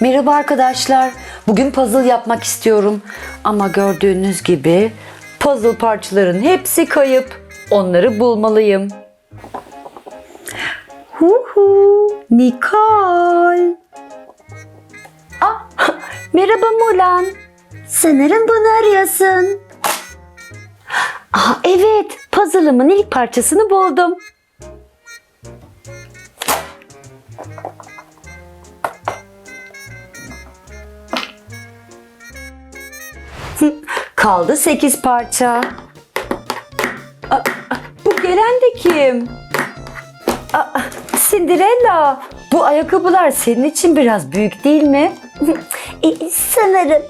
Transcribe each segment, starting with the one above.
Merhaba arkadaşlar. Bugün puzzle yapmak istiyorum. Ama gördüğünüz gibi puzzle parçaların hepsi kayıp. Onları bulmalıyım. Hu hu, Nicole. Ah, merhaba Mulan. Sanırım bunu arıyorsun. Aa, evet, puzzle'ımın ilk parçasını buldum. Kaldı 8 parça. Aa, bu gelen de kim? Aa, Cinderella, bu ayakkabılar senin için biraz büyük değil mi? E, sanırım.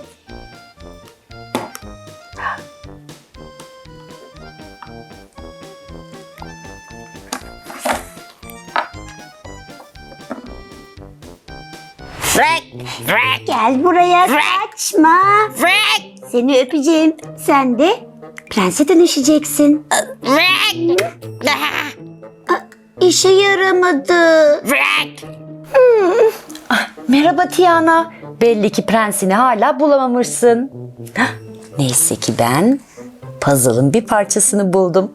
Frank, Frank, Gel buraya kaçma. Frank, Seni öpeceğim. Sen de prense dönüşeceksin. Ah, İşe yaramadı. Frank. Merhaba Tiana. Belli ki prensini hala bulamamışsın. Hah, Neyse ki ben puzzle'ın bir parçasını buldum.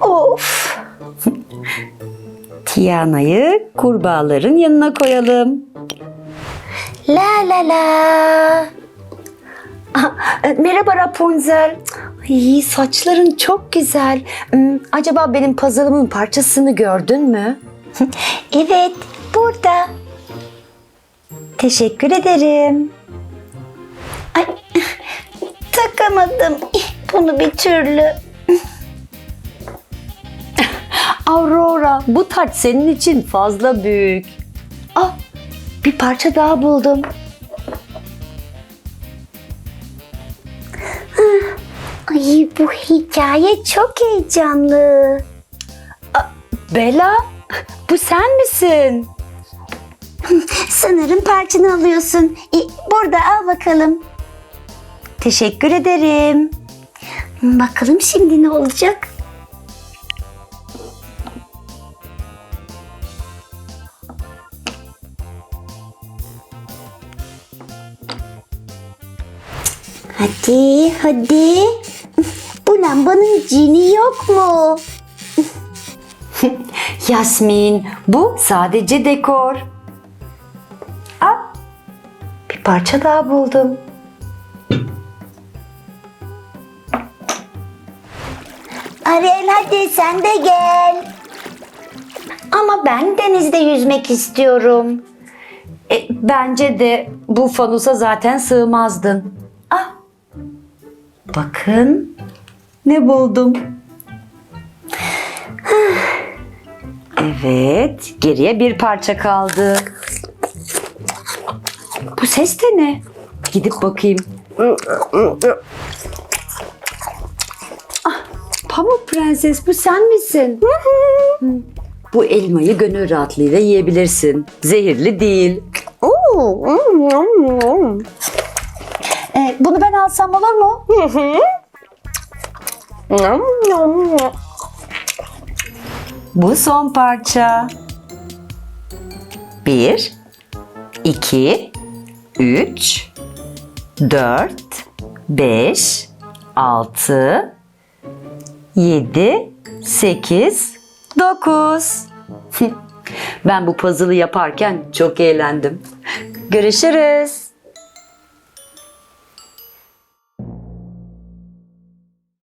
Of. Tiana'yı kurbağaların yanına koyalım. La la la. E, Merhaba Rapunzel. Ay, saçların çok güzel. Hmm, Acaba benim puzzle'ımın parçasını gördün mü? Evet, burada. Teşekkür ederim. Ay, takamadım bunu bir türlü. Aurora, bu taç senin için fazla büyük. Ah, bir parça daha buldum. Bu hikaye çok heyecanlı. Bella, bu sen misin? Sanırım parçanı alıyorsun. E, burada al bakalım. Teşekkür ederim. Bakalım şimdi ne olacak? Hadi, hadi. Lambanın cini yok mu? Yasmin, bu sadece dekor. Ah, bir parça daha buldum. Ariel hadi sen de gel. Ama ben denizde yüzmek istiyorum. E, bence de bu fanusa zaten sığmazdın. Ah, bakın ne buldum. Evet, geriye bir parça kaldı. Bu ses de ne? Gidip bakayım. Ah, Pamuk Prenses bu sen misin? Hı. Bu elmayı gönül rahatlığıyla yiyebilirsin. Zehirli değil. Ee, bunu ben alsam olur mu? Bu son parça. Bir, iki, üç, dört, beş, altı, yedi, sekiz, dokuz. Ben bu puzzle'ı yaparken çok eğlendim. Görüşürüz.